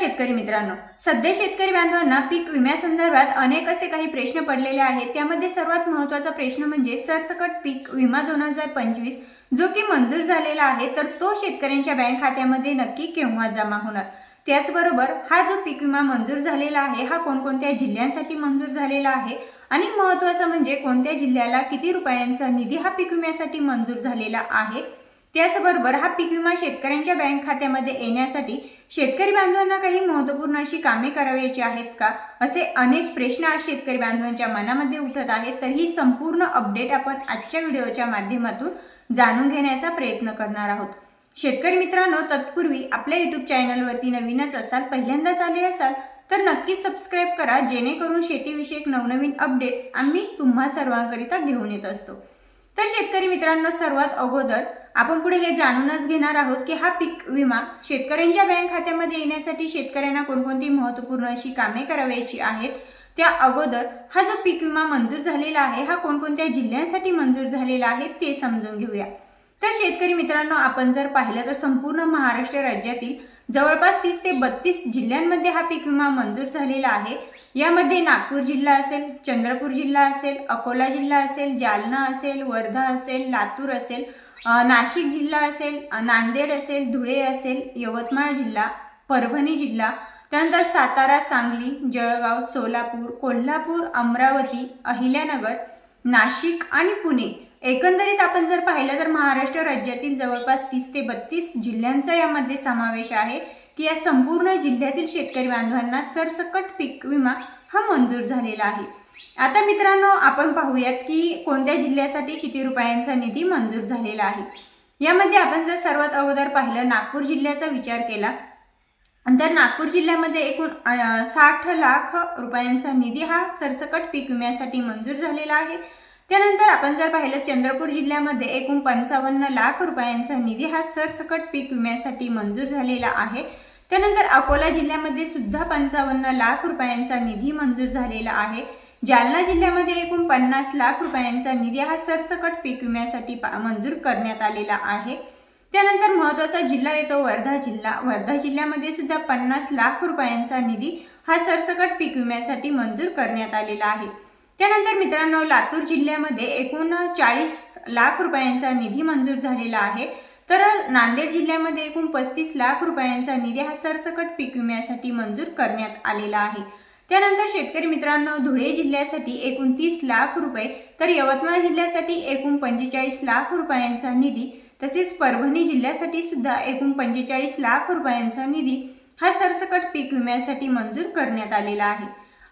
शेतकरी मित्रांनो सध्या शेतकरी बांधवांना पीक विम्यासंदर्भात अनेक असे काही प्रश्न पडलेले आहेत. त्यामध्ये सर्वात महत्त्वाचा प्रश्न म्हणजे सरसकट पीक विमा दोन हजार पंचवीस जो की मंजूर झालेला आहे तर तो शेतकऱ्यांच्या बँक खात्यामध्ये नक्की केव्हा जमा होणार? त्याचबरोबर हा जो पीक विमा मंजूर झालेला आहे हा कोणकोणत्या जिल्ह्यांसाठी मंजूर झालेला आहे? आणि महत्त्वाचं म्हणजे कोणत्या जिल्ह्याला किती रुपयांचा निधी हा पीक विम्यासाठी मंजूर झालेला आहे? त्याचबरोबर हा पीक विमा शेतकऱ्यांच्या बँक खात्यामध्ये येण्यासाठी शेतकरी बांधवांना काही महत्त्वपूर्ण अशी कामे करावयाची आहेत का? असे अनेक प्रश्न आज शेतकरी बांधवांच्या मनामध्ये उठत आहेत. तर ही संपूर्ण अपडेट आपण आजच्या व्हिडिओच्या माध्यमातून जाणून घेण्याचा प्रयत्न करणार आहोत. शेतकरी मित्रांनो तत्पूर्वी आपल्या युट्यूब चॅनलवरती नवीनच असाल पहिल्यांदाच आले असाल तर नक्कीच सबस्क्राईब करा जेणेकरून शेतीविषयक नवनवीन अपडेट्स आम्ही तुम्हा सर्वांकरिता घेऊन येत असतो. तर शेतकरी मित्रांनो सर्वात अगोदर आपण पुढे हे जाणूनच घेणार आहोत की हा पीक विमा शेतकऱ्यांच्या बँक खात्यामध्ये येण्यासाठी शेतकऱ्यांना कोणकोणती महत्त्वपूर्ण अशी कामे करावयाची आहेत? त्या अगोदर हा जो पीक विमा मंजूर झालेला आहे हा कोणकोणत्या जिल्ह्यांसाठी मंजूर झालेला आहे ते समजून घेऊया. तर शेतकरी मित्रांनो आपण जर पाहिलं तर संपूर्ण महाराष्ट्र राज्यातील जवळपास तीस ते बत्तीस जिल्ह्यांमध्ये हा पीक विमा मंजूर झालेला आहे. यामध्ये नागपूर जिल्हा असेल चंद्रपूर जिल्हा असेल अकोला जिल्हा असेल जालना असेल वर्धा असेल लातूर असेल नाशिक जिल्हा असेल नांदेड असेल धुळे असेल यवतमाळ जिल्हा परभणी जिल्हा. त्यानंतर सातारा सांगली जळगाव सोलापूर कोल्हापूर अमरावती अहिल्यानगर नाशिक आणि पुणे एकंदरीत आपण जर पाहिलं तर महाराष्ट्र राज्यातील जवळपास तीस ते बत्तीस जिल्ह्यांचा यामध्ये समावेश आहे. की या संपूर्ण जिल्ह्यातील शेतकरी बांधवांना सरसकट पीक विमा हा मंजूर झालेला आहे. आता मित्रांनो आपण पाहूयात की कोणत्या जिल्ह्यासाठी किती रुपयांचा निधी मंजूर झालेला आहे. यामध्ये आपण जर सर्वात अगोदर पाहिलं नागपूर जिल्ह्याचा विचार केला तर नागपूर जिल्ह्यामध्ये एकूण साठ लाख रुपयांचा निधी हा सरसकट पीक विम्यासाठी मंजूर झालेला आहे. त्यानंतर आपण जर पाहिलं चंद्रपूर जिल्ह्यामध्ये एकूण पंचावन्न लाख रुपयांचा निधी हा सरसकट पीक विम्यासाठी मंजूर झालेला आहे. त्यानंतर अकोला जिल्ह्यामध्ये सुद्धा पंचावन्न लाख रुपयांचा निधी मंजूर झालेला आहे. जालना जिल्ह्यामध्ये एकूण पन्नास लाख रुपयांचा निधी हा सरसकट पीक विम्यासाठी पा- मंजूर करण्यात आलेला आहे. त्यानंतर महत्त्वाचा जिल्हा येतो वर्धा जिल्हा. वर्धा जिल्ह्यामध्ये सुद्धा पन्नास लाख रुपयांचा निधी हा सरसकट पीक विम्यासाठी मंजूर करण्यात आलेला आहे. त्यानंतर मित्रांनो लातूर जिल्ह्यामध्ये एकूण चाळीस लाख रुपयांचा निधी मंजूर झालेला आहे. तर नांदेड जिल्ह्यामध्ये एकूण पस्तीस लाख रुपयांचा निधी हा सरसकट पीक विम्यासाठी मंजूर करण्यात आलेला आहे. त्यानंतर शेतकरी मित्रांनो धुळे जिल्ह्यासाठी एकूण तीस लाख रुपये तर यवतमाळ जिल्ह्यासाठी एकूण पंचेचाळीस लाख रुपयांचा निधी तसेच परभणी जिल्ह्यासाठी सुद्धा एकूण पंचेचाळीस लाख रुपयांचा निधी हा सरसकट पीक विम्यासाठी मंजूर करण्यात आलेला आहे.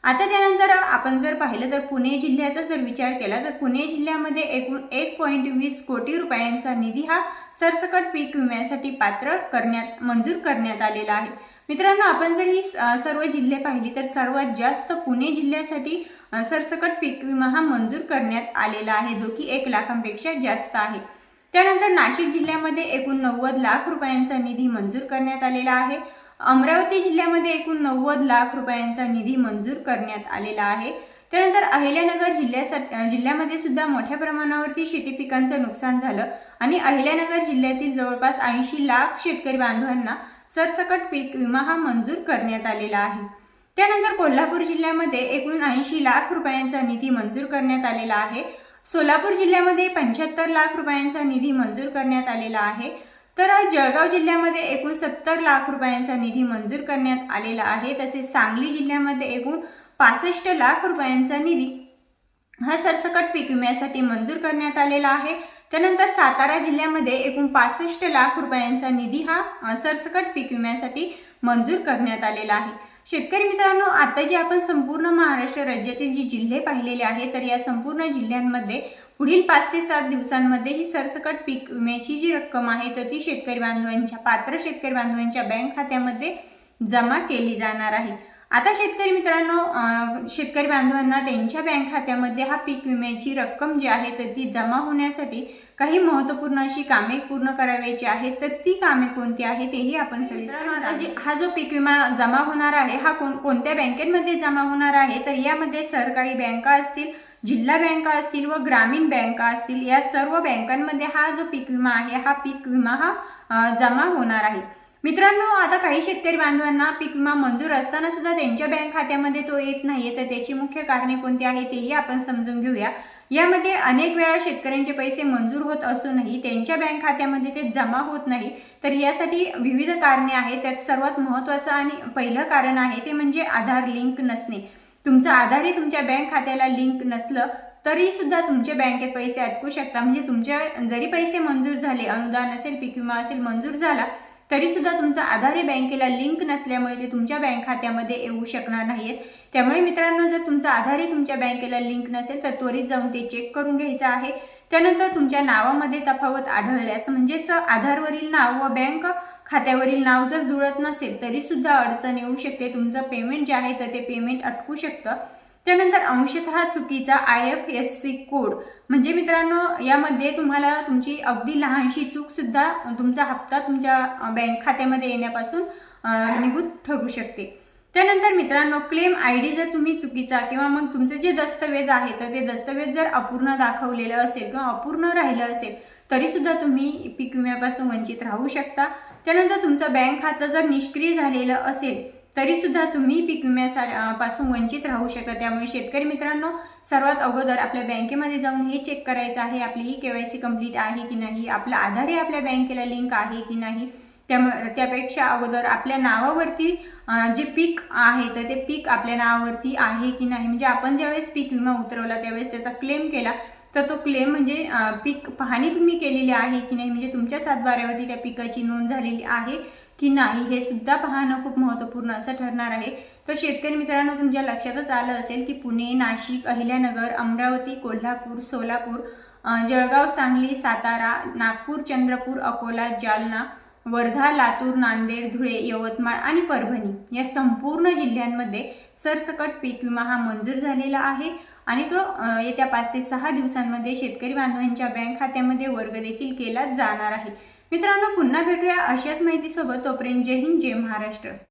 आता त्यानंतर आपण जर पाहिलं तर पुणे जिल्ह्याचा जर विचार केला तर पुणे जिल्ह्यामध्ये एकूण एक पॉईंट वीस कोटी रुपयांचा निधी हा सरसकट पीक विम्यासाठी पात्र करण्यात मंजूर करण्यात आलेला आहे. मित्रांनो आपण जर ही सर्व जिल्हे पाहिली तर सर्वात जास्त पुणे जिल्ह्यासाठी सरसकट पीक विमा हा मंजूर करण्यात आलेला आहे जो की एक लाखांपेक्षा जास्त आहे. त्यानंतर नाशिक जिल्ह्यामध्ये एकूण नव्वद लाख रुपयांचा निधी मंजूर करण्यात आलेला आहे. अमरावती जिल्ह्यामध्ये एकूण नव्वद लाख रुपयांचा निधी मंजूर करण्यात आलेला आहे. त्यानंतर अहिल्यानगर जिल्ह्यासाठी जिल्ह्यामध्ये सुद्धा मोठ्या प्रमाणावरती शेती पिकांचं नुकसान झालं आणि अहिल्यानगर जिल्ह्यातील जवळपास ऐंशी लाख शेतकरी बांधवांना सरसकट पीक विमा हा मंजूर करण्यात आलेला आहे. त्यानंतर कोल्हापूर जिल्ह्यामध्ये एकूण ऐंशी लाख रुपयांचा निधी मंजूर करण्यात आलेला आहे. सोलापूर जिल्ह्यामध्ये पंच्याहत्तर लाख रुपयांचा निधी मंजूर करण्यात आलेला आहे. तर जळगाव जिल्ह्यामध्ये एकूण सत्तर लाख रुपयांचा निधी मंजूर करण्यात आलेला आहे. तसेच सांगली जिल्ह्यामध्ये एकूण पासष्ट लाख रुपयांचा निधी हा सरसकट पीक विम्यासाठी मंजूर करण्यात आलेला आहे. त्यानंतर सातारा जिल्ह्यामध्ये एकूण पासष्ट लाख रुपयांचा निधी हा सरसकट पीक विम्यासाठी मंजूर करण्यात आलेला आहे. शेतकरी मित्रांनो आता जे आपण संपूर्ण महाराष्ट्र राज्यातील जी जिल्हे पाहिलेले आहेत तर या संपूर्ण जिल्ह्यांमध्ये पुढील पाच ते सात दिवसांमध्ये ही सरसकट पीक विम्याची जी रक्कम आहे तर ती शेतकरी बांधवांच्या पात्र शेतकरी बांधवांच्या बँक खात्यामध्ये जमा केली जाणार आहे. आता शेतकरी मित्रांनो शेतकरी बांधवांना त्यांच्या बँक खात्यामध्ये हा पीक विम्याची रक्कम जी आहे तर ती जमा होण्यासाठी काही महत्त्वपूर्ण अशी कामे पूर्ण करावयाची आहेत. तर ती कामे कोणती आहे तेही आपण सविस्तर हा जो पीक विमा जमा होणार आहे हा कोण कोणत्या बँकेमध्ये जमा होणार आहे तर यामध्ये सरकारी बँका असतील जिल्हा बँका असतील व ग्रामीण बँका असतील या सर्व बँकांमध्ये हा जो पीक विमा आहे हा पीक विमा हा जमा होणार आहे. मित्रांनो आता काही शेतकरी बांधवांना पीक विमा मंजूर असताना सुद्धा त्यांच्या बँक खात्यामध्ये तो येत नाहीये. तर त्याची मुख्य कारणे कोणती आहे तेही आपण समजून घेऊया. यामध्ये अनेक वेळा शेतकऱ्यांचे पैसे मंजूर होत असूनही त्यांच्या बँक खात्यामध्ये ते जमा होत नाही. तर यासाठी विविध कारणे आहेत. त्यात सर्वात महत्त्वाचं आणि पहिलं कारण आहे ते म्हणजे आधार लिंक नसणे. तुमचं आधारही तुमच्या बँक खात्याला लिंक नसलं तरी सुद्धा तुमच्या बँकेत पैसे अटकू शकता. म्हणजे तुमच्या जरी पैसे मंजूर झाले अनुदान असेल पीक विमा असेल मंजूर झाला तरीसुद्धा तुमचं तुमचा आधार बँकेला लिंक नसल्यामुळे ते तुमच्या बँक खात्यामध्ये येऊ शकणार नाहीत. त्यामुळे मित्रांनो जर तुमचा आधारही तुमच्या बँकेला लिंक नसेल तर त्वरित जाऊन ते चेक करून घ्यायचं आहे. त्यानंतर तुमच्या नावामध्ये तफावत आढळल्यास म्हणजेच आधारवरील नाव व बँक खात्यावरील नाव जर जुळत नसेल तरीसुद्धा अडचण येऊ शकते. तुमचं पेमेंट जे आहे तर ते पेमेंट अटकू शकतं. त्यानंतर अंशतः चुकीचा I F S C code म्हणजे मित्रांनो यामध्ये तुम्हाला तुमची अगदी लहानशी चूकसुद्धा तुमचा हप्ता तुमच्या बँक खात्यामध्ये येण्यापासून निभूत ठरू शकते. त्यानंतर मित्रांनो क्लेम आय डी जर तुम्ही चुकीचा किंवा मग तुमचे जे दस्तवेज आहे तर ते दस्तवेज जर अपूर्ण दाखवलेलं असेल किंवा अपूर्ण राहिलं असेल तरीसुद्धा तुम्ही पीक विम्यापासून वंचित राहू शकता. त्यानंतर तुमचं बँक खातं जर निष्क्रिय झालेलं असेल तरी सुद्धा तुम्ही पीक विम्या पासून वंचित राहू शकता. त्यामुळे शेतकरी मित्रांनो सर्वात अगोदर आपल्या बँकेमध्ये जाऊन हे चेक करायचं आहे आपली ही के वाय सी कंप्लीट आहे की नाही आपलं आधारही आपल्या बँकेला लिंक आहे की नाही. त्यामुळे त्यापेक्षा अगोदर आपल्या नावावरती जे पीक आहे तर ते पीक आपल्या नावावरती आहे की नाही. म्हणजे आपण ज्यावेळेस पीक विमा उतरवला त्यावेळेस त्याचा क्लेम केला तर तो क्लेम म्हणजे पीक पाहणी तुम्ही केलेली आहे की नाही. म्हणजे तुमच्या सातबाऱ्यावरती त्या पिकाची नोंद झालेली आहे. की नाही हे सुद्धा पाहणं खूप महत्त्वपूर्ण असं ठरणार आहे. तर शेतकरी मित्रांनो तुमच्या लक्षातच आलं असेल की पुणे नाशिक अहिल्यानगर अमरावती कोल्हापूर सोलापूर जळगाव सांगली सातारा नागपूर चंद्रपूर अकोला जालना वर्धा लातूर नांदेड धुळे यवतमाळ आणि परभणी या संपूर्ण जिल्ह्यांमध्ये सरसकट पीक विमा हा मंजूर झालेला आहे. आणि तो येत्या पाच ते सहा दिवसांमध्ये शेतकरी बांधवांच्या बँक खात्यामध्ये वर्ग देखील केला जाणार आहे. मित्रांनो पुन्हा भेटूया अशाच माहितीसोबत. तोपर्यंत जय हिंद जय महाराष्ट्र.